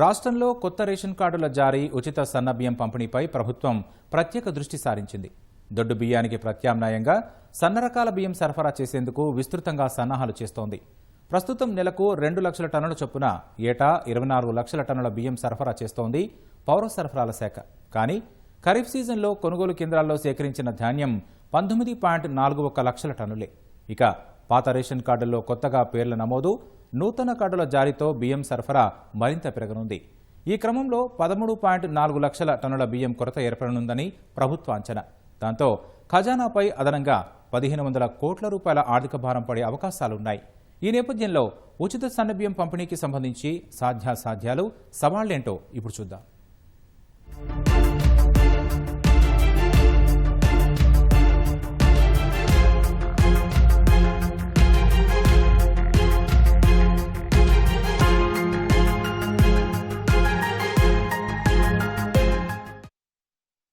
రాష్ట్రంలో కొత్త రేషన్ కార్డుల జారీ ఉచిత సన్నబియ్యం పంపిణీపై ప్రభుత్వం ప్రత్యేక దృష్టి సారించింది. దొడ్డు బియ్యానికి ప్రత్యామ్నాయంగా సన్న రకాల బియ్యం సరఫరా చేసేందుకు విస్తృతంగా సన్నాహాలు చేస్తోంది. ప్రస్తుతం నెలకు రెండు లక్షల టన్నుల చొప్పున ఏటా ఇరవై నాలుగు లక్షల టన్నుల బియ్యం సరఫరా చేస్తోంది పౌర సరఫరాల శాఖ. కానీ ఖరీఫ్ సీజన్లో కొనుగోలు కేంద్రాల్లో సేకరించిన ధాన్యం పంతొమ్మిది పాయింట్ నాలుగు ఒక్క లక్షల టన్నులే. ఇక పాత రేషన్ కార్డుల్లో కొత్తగా పేర్ల నమోదు నూతన కార్డుల జారీతో బియ్యం సరఫరా మరింత పెరగనుంది. ఈ క్రమంలో పదమూడు పాయింట్ నాలుగు లక్షల టన్నుల బియ్యం కొరత ఏర్పడనుందని ప్రభుత్వ అంచనా. దాంతో ఖజానాపై అదనంగా పదిహేను వందల కోట్ల రూపాయల ఆర్థిక భారం పడే అవకాశాలున్నాయి. ఈ నేపథ్యంలో ఉచిత సన్నబియ్యం పంపిణీకి సంబంధించి సాధ్యాసాధ్యాలు సవాళ్ళేంటో ఇప్పుడు చూద్దాం.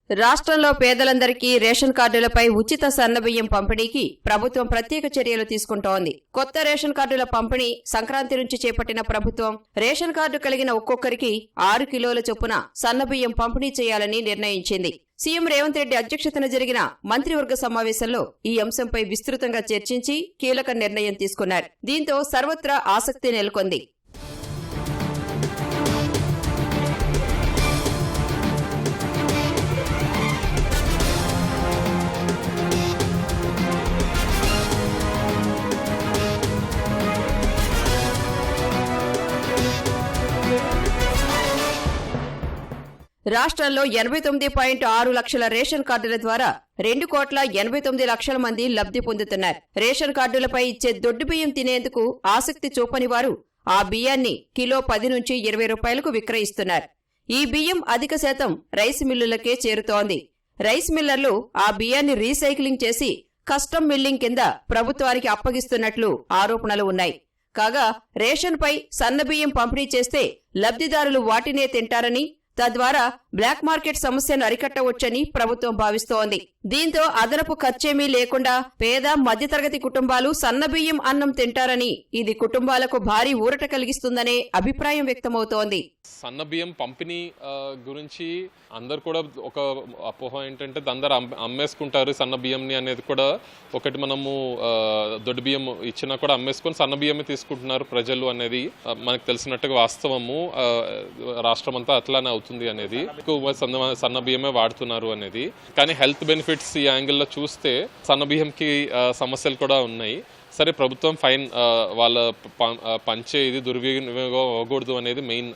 రాష్ట్రంలో పేదలందరికీ రేషన్ కార్డులపై ఉచిత సన్నబియ్యం పంపిణీకి ప్రభుత్వం ప్రత్యేక చర్యలు తీసుకుంటోంది. కొత్త రేషన్ కార్డుల పంపిణీ సంక్రాంతి నుంచి చేపట్టిన ప్రభుత్వం రేషన్ కార్డు కలిగిన ఒక్కొక్కరికి ఆరు కిలోల చొప్పున సన్నబియ్యం పంపిణీ చేయాలని నిర్ణయించింది. సీఎం రేవంత్ రెడ్డి అధ్యక్షతన జరిగిన మంత్రివర్గ సమావేశంలో ఈ అంశంపై విస్తృతంగా చర్చించి కీలక నిర్ణయం తీసుకున్నారు. దీంతో సర్వత్రా ఆసక్తి నెలకొంది. రాష్ట్రంలో ఎనభై తొమ్మిది పాయింట్ ఆరు లక్షల రేషన్ కార్డుల ద్వారా రెండు కోట్ల ఎనభై తొమ్మిది లక్షల మంది లబ్ధి పొందుతున్నారు. రేషన్ కార్డులపై ఇచ్చే దొడ్డు బియ్యం తినేందుకు ఆసక్తి చూపని వారు ఆ బియ్యాన్ని కిలో పది నుంచి ఇరవై రూపాయలకు విక్రయిస్తున్నారు. ఈ బియ్యం అధిక శాతం రైస్ మిల్లులకే చేరుతోంది. రైస్ మిల్లర్లు ఆ బియ్యాన్ని రీసైక్లింగ్ చేసి కస్టమ్ మిల్లింగ్ కింద ప్రభుత్వానికి అప్పగిస్తున్నట్లు ఆరోపణలు ఉన్నాయి. కాగా రేషన్పై సన్నబియ్యం పంపిణీ చేస్తే లబ్ధిదారులు వాటినే తింటారని తద్వారా బ్లాక్ మార్కెట్ సమస్యను అరికట్టవచ్చని ప్రభుత్వం భావిస్తోంది. దీంతో అదనపు ఖర్చేమీ లేకుండా పేద మధ్యతరగతి కుటుంబాలు సన్నబియ్యం అన్నం తింటారని ఇది కుటుంబాలకు భారీ ఊరట కలిగిస్తుందనే అభిప్రాయం వ్యక్తమవుతోంది. సన్న బియ్యం పంపిణీ గురించి అందరు కూడా ఒక అపోహ ఏంటంటే అందరు అమ్మేసుకుంటారు సన్న బియ్యంని అనేది కూడా. ఒకటి మనము ఆ, దొడ్డు బియ్యం ఇచ్చినా కూడా అమ్మేసుకొని సన్న బియ్యమే తీసుకుంటున్నారు ప్రజలు అనేది. మనకు తెలిసినట్టుగా వాస్తవము రాష్ట్రం అంతా అట్లానే అవుతుంది అనేది. ఎక్కువ సన్న సన్న బియ్యమే వాడుతున్నారు అనేది. కానీ హెల్త్ బెనిఫిట్స్ ఈ యాంగిల్లో చూస్తే సన్న బియ్యంకి సమస్యలు కూడా ఉన్నాయి. సరే ప్రభుత్వం ఫైన్ వాళ్ళ పంచే ఇది దుర్వినియోగం అవ్వకూడదు అనేది మెయిన్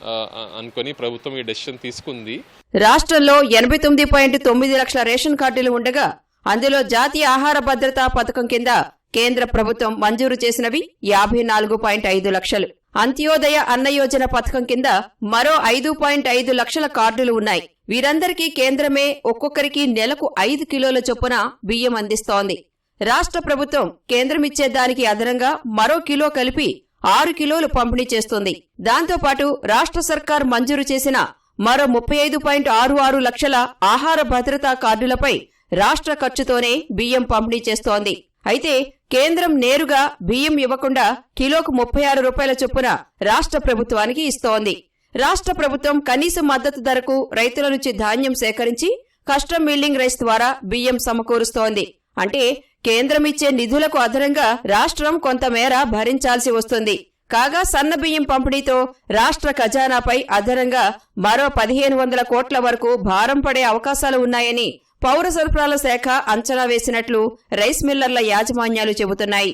అనుకొని ప్రభుత్వం ఈ డెసిషన్ తీసుకుంది. రాష్ట్రంలో ఎనభై తొమ్మిది పాయింట్ తొమ్మిది లక్షల రేషన్ కార్డులు ఉండగా అందులో జాతీయ ఆహార భద్రతా పథకం కింద కేంద్ర ప్రభుత్వం మంజూరు చేసినవి యాభై నాలుగు పాయింట్ ఐదు లక్షలు. అంత్యోదయ అన్న యోజన పథకం కింద మరో ఐదు పాయింట్ ఐదు లక్షల కార్డులు ఉన్నాయి. వీరందరికీ కేంద్రమే ఒక్కొక్కరికి నెలకు ఐదు కిలోల చొప్పున బియ్యం అందిస్తోంది. రాష్ట్ర ప్రభుత్వం కేంద్రమిచ్చే దానికి అదనంగా మరో కిలో కలిపి ఆరు కిలోలు పంపిణీ చేస్తుంది. దాంతోపాటు రాష్ట్ర సర్కార్ మంజూరు చేసిన మరో ముప్పై ఐదు పాయింట్ ఆరు ఆరు లక్షల ఆహార భద్రతా కార్డులపై రాష్ట్ర ఖర్చుతోనే బియ్యం పంపిణీ చేస్తోంది. అయితే కేంద్రం నేరుగా బియ్యం ఇవ్వకుండా కిలోకు ముప్పై ఆరు రూపాయల చొప్పున రాష్ట్ర ప్రభుత్వానికి ఇస్తోంది. రాష్ట్ర ప్రభుత్వం కనీస మద్దతు ధరకు రైతుల నుంచి ధాన్యం సేకరించి కస్టమ్ మిల్లింగ్ రైస్ ద్వారా బియ్యం సమకూరుస్తోంది. అంటే కేంద్రం ఇచ్చే నిధులకు అదనంగా రాష్ట్రం కొంతమేర భరించాల్సి వస్తుంది. కాగా సన్న బియ్యం పంపిణీతో రాష్ట్ర ఖజానాపై అదనంగా మరో పదిహేను వందల కోట్ల వరకు భారం పడే అవకాశాలు ఉన్నాయని పౌర సరఫరాల శాఖ అంచనా వేసినట్లు రైస్ మిల్లర్ల యాజమాన్యాలు చెబుతున్నాయి.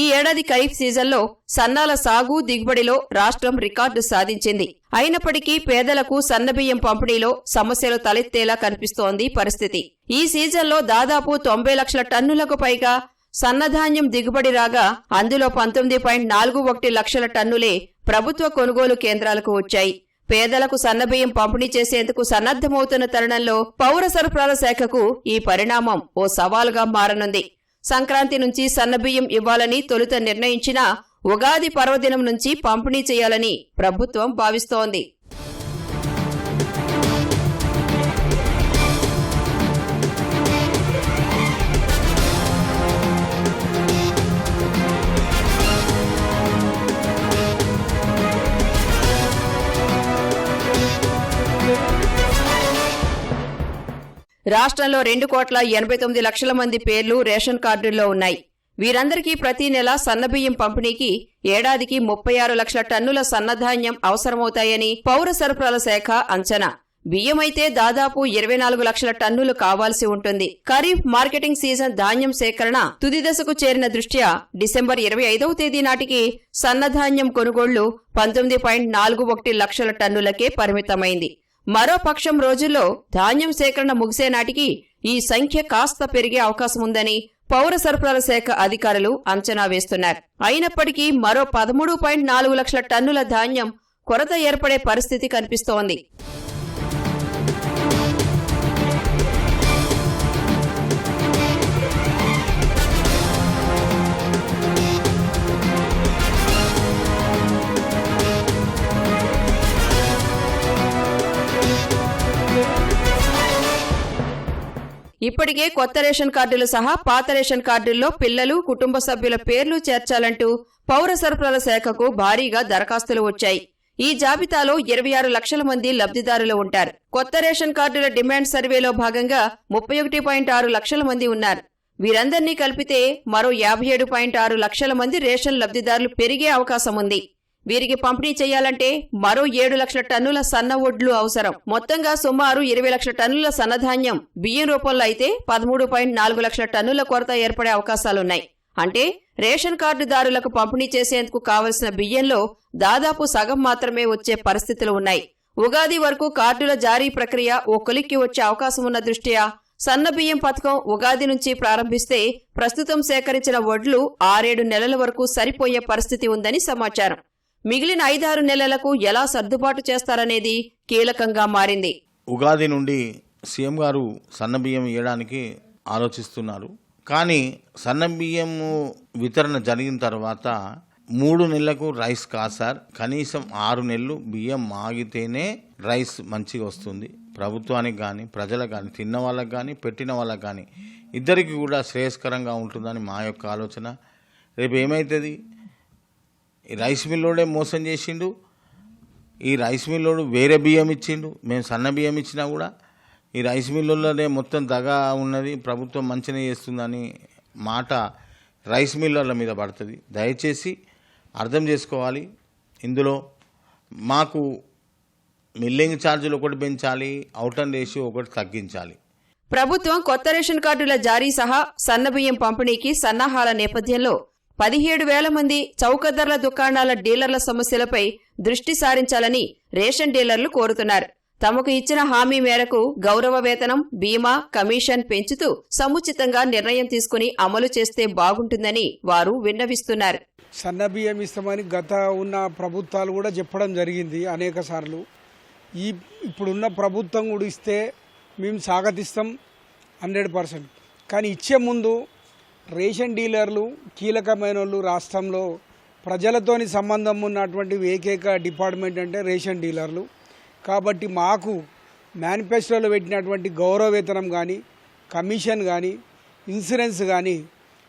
ఈ ఏడాది ఖరీఫ్ సీజన్లో సన్నాల సాగు దిగుబడిలో రాష్ట్రం రికార్డు సాధించింది. అయినప్పటికీ పేదలకు సన్నబియ్యం పంపిణీలో సమస్యలు తలెత్తేలా కనిపిస్తోంది పరిస్థితి. ఈ సీజన్లో దాదాపు తొంభై లక్షల టన్నులకు పైగా సన్నధాన్యం దిగుబడి రాగా అందులో పంతొమ్మిది పాయింట్ నాలుగు ఒకటి లక్షల టన్నులే ప్రభుత్వ కొనుగోలు కేంద్రాలకు వచ్చాయి. పేదలకు సన్నబియ్యం పంపిణీ చేసేందుకు సన్నద్దమవుతున్న తరుణంలో పౌర సరఫరాల శాఖకు ఈ పరిణామం ఓ సవాలుగా మారనుంది. సంక్రాంతి నుంచి సన్నబియ్యం ఇవ్వాలని తొలుత నిర్ణయించిన ఉగాది పర్వదినం నుంచి పంపిణీ చేయాలని ప్రభుత్వం భావిస్తోంది. రాష్ట్రంలో రెండు కోట్ల ఎనభై తొమ్మిది లక్షల మంది పేర్లు రేషన్ కార్డుల్లో ఉన్నాయి. వీరందరికీ ప్రతి నెల సన్నబియ్యం పంపిణీకి ఏడాదికి ముప్పై ఆరు లక్షల టన్నుల సన్నధాన్యం అవసరమవుతాయని పౌర సరఫరాల శాఖ అంచనా. బియ్యమైతే దాదాపు ఇరవై నాలుగు లక్షల టన్నులు కావాల్సి ఉంటుంది. ఖరీఫ్ మార్కెటింగ్ సీజన్ ధాన్యం సేకరణ తుది దశకు చేరిన దృష్ట్యా డిసెంబర్ ఇరవై ఐదవ తేదీ నాటికి సన్నధాన్యం కొనుగోళ్ళు పంతొమ్మిది పాయింట్ నాలుగు ఒకటి లక్షల టన్నులకే పరిమితమైంది. మరో పక్షం రోజుల్లో ధాన్యం సేకరణ ముగిసే నాటికి ఈ సంఖ్య కాస్త పెరిగే అవకాశం ఉందని పౌర సరఫరాల శాఖ అధికారులు అంచనా వేస్తున్నారు. అయినప్పటికీ మరో పదమూడు పాయింట్ నాలుగు లక్షల టన్నుల ధాన్యం కొరత ఏర్పడే పరిస్థితి కనిపిస్తోంది. ఇప్పటికే కొత్త రేషన్ కార్డులు సహా పాత రేషన్ కార్డుల్లో పిల్లలు కుటుంబ సభ్యుల పేర్లు చేర్చాలంటూ పౌర సరఫరాల శాఖకు భారీగా దరఖాస్తులు వచ్చాయి. ఈ జాబితాలో ఇరవై ఆరు లక్షల మంది లబ్ధిదారులు ఉంటారు. కొత్త రేషన్ కార్డుల డిమాండ్ సర్వేలో భాగంగా ముప్పై ఒకటి పాయింట్ ఆరు లక్షల మంది ఉన్నారు. వీరందర్నీ కలిపితే మరో యాభై ఏడు పాయింట్ ఆరు లక్షల మంది రేషన్ లబ్ధిదారులు పెరిగే అవకాశం ఉంది. వీరికి పంపిణీ చేయాలంటే మరో ఏడు లక్షల టన్నుల సన్న ఒడ్లు అవసరం. మొత్తంగా సుమారు ఇరవై లక్షల టన్నుల సన్నధాన్యం బియ్యం రూపంలో అయితే పదమూడు పాయింట్ నాలుగు లక్షల టన్నుల కొరత ఏర్పడే అవకాశాలున్నాయి. అంటే రేషన్ కార్డుదారులకు పంపిణీ చేసేందుకు కావలసిన బియ్యంలో దాదాపు సగం మాత్రమే వచ్చే పరిస్థితులు ఉన్నాయి. ఉగాది వరకు కార్డుల జారీ ప్రక్రియ ఓ కొలిక్కి వచ్చే అవకాశం ఉన్న దృష్ట్యా సన్న బియ్యం పథకం ఉగాది నుంచి ప్రారంభిస్తే ప్రస్తుతం సేకరించిన వడ్లు ఆరేడు నెలల వరకు సరిపోయే పరిస్థితి ఉందని సమాచారం. మిగిలిన ఐదారు నెలలకు ఎలా సర్దుబాటు చేస్తారనేది కీలకంగా మారింది. ఉగాది నుండి సీఎం గారు సన్నబియ్యం ఇవ్వడానికి ఆలోచిస్తున్నారు. కానీ సన్నబియ్యం వితరణ జరిగిన తర్వాత మూడు నెలలకు రైస్ కాదు సార్ కనీసం ఆరు నెలలు బియ్యం మాగితేనే రైస్ మంచిగా వస్తుంది. ప్రభుత్వానికి కానీ ప్రజలకు కానీ తిన్న వాళ్ళకి కానీ పెట్టిన వాళ్ళకి కానీ ఇద్దరికి కూడా శ్రేయస్కరంగా ఉంటుందని మా యొక్క ఆలోచన. రేపు ఏమవుతుంది ఈ రైస్ మిల్లోడే మోసం చేసిండు. ఈ రైస్ మిల్లోడు వేరే బియ్యం ఇచ్చిండు. మేము సన్న బియ్యం ఇచ్చినా కూడా ఈ రైస్ మిల్లులోనే మొత్తం దగా ఉన్నది. ప్రభుత్వం మంచిగా చేస్తుందని మాట రైస్ మిల్లర్ల మీద పడుతుంది. దయచేసి అర్థం చేసుకోవాలి. ఇందులో మాకు మిల్లింగ్ ఛార్జీలు ఒకటి పెంచాలి అవుట్ అండ్ రేషియో ఒకటి తగ్గించాలి. ప్రభుత్వం కొత్త రేషన్ కార్డుల జారీ సహా సన్నబియ్యం పంపిణీకి సన్నాహాల నేపథ్యంలో పదిహేడు వేల మంది చౌక ధరల దుకాణాల డీలర్ల సమస్యలపై దృష్టి సారించాలని రేషన్ డీలర్లు కోరుతున్నారు. తమకు ఇచ్చిన హామీ మేరకు గౌరవ వేతనం బీమా కమిషన్ పెంచుతూ సముచితంగా నిర్ణయం తీసుకుని అమలు చేస్తే బాగుంటుందని వారు విన్నవిస్తున్నారు. సన్న బియ్యం ఇస్తామని గత ఉన్న ప్రభుత్వాలు కూడా చెప్పడం జరిగింది అనేక సార్లు. ఈ ఇప్పుడున్న ప్రభుత్వం కూడా ఇస్తే మేము స్వాగతిస్తాం హండ్రెడ్ పర్సెంట్. కానీ ఇచ్చే ముందు రేషన్ డీలర్లు కీలకమైన వాళ్ళు రాష్ట్రంలో ప్రజలతోని సంబంధం ఉన్నటువంటి ఏకైక డిపార్ట్మెంట్ అంటే రేషన్ డీలర్లు. కాబట్టి మాకు మేనిఫెస్టోలో పెట్టినటువంటి గౌరవవేతనం కానీ కమిషన్ కానీ ఇన్సూరెన్స్ కానీ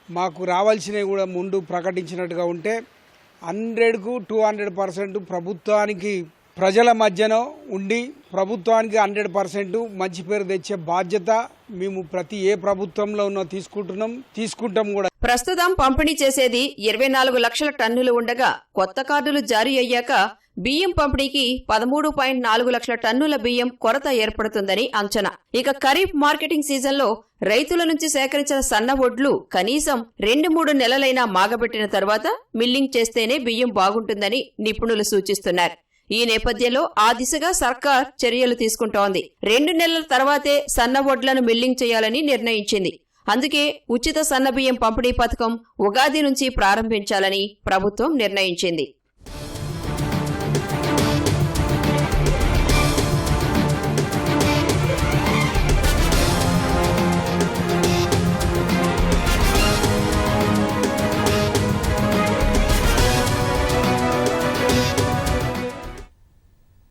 మాకు రావాల్సినవి కూడా ముందు ప్రకటించినట్టుగా ఉంటే హండ్రెడ్కు టూ హండ్రెడ్ పర్సెంట్ ప్రభుత్వానికి ప్రజల మధ్యన ఉండి ప్రభుత్వానికి హండ్రెడ్ పర్సెంట్ మంచి పేరు తెచ్చే బాధ్యత మేము ప్రతి ఏ ప్రభుత్వంలో ఉన్నా తీసుకుంటున్నాం తీసుకుంటాం కూడా. ప్రస్తుతం పంపిణీ చేసేది ఇరవై నాలుగు లక్షల టన్నులు ఉండగా కొత్త కార్డులు జారీ అయ్యాక బియ్యం పంపిణీకి పదమూడు పాయింట్ నాలుగు లక్షల టన్నుల బియ్యం కొరత ఏర్పడుతుందని అంచనా. ఇక ఖరీఫ్ మార్కెటింగ్ సీజన్లో రైతుల నుంచి సేకరించిన సన్న ఒడ్లు కనీసం రెండు మూడు నెలలైనా మాగబెట్టిన తర్వాత మిల్లింగ్ చేస్తేనే బియ్యం బాగుంటుందని నిపుణులు సూచిస్తున్నారు. ఈ నేపథ్యంలో ఆ దిశగా సర్కార్ చర్యలు తీసుకుంటోంది. రెండు నెలల తర్వాతే సన్న వడ్లను మిల్లింగ్ చేయాలని నిర్ణయించింది. అందుకే ఉచిత సన్నబియ్యం పంపిణీ పథకం ఉగాది నుంచి ప్రారంభించాలని ప్రభుత్వం నిర్ణయించింది.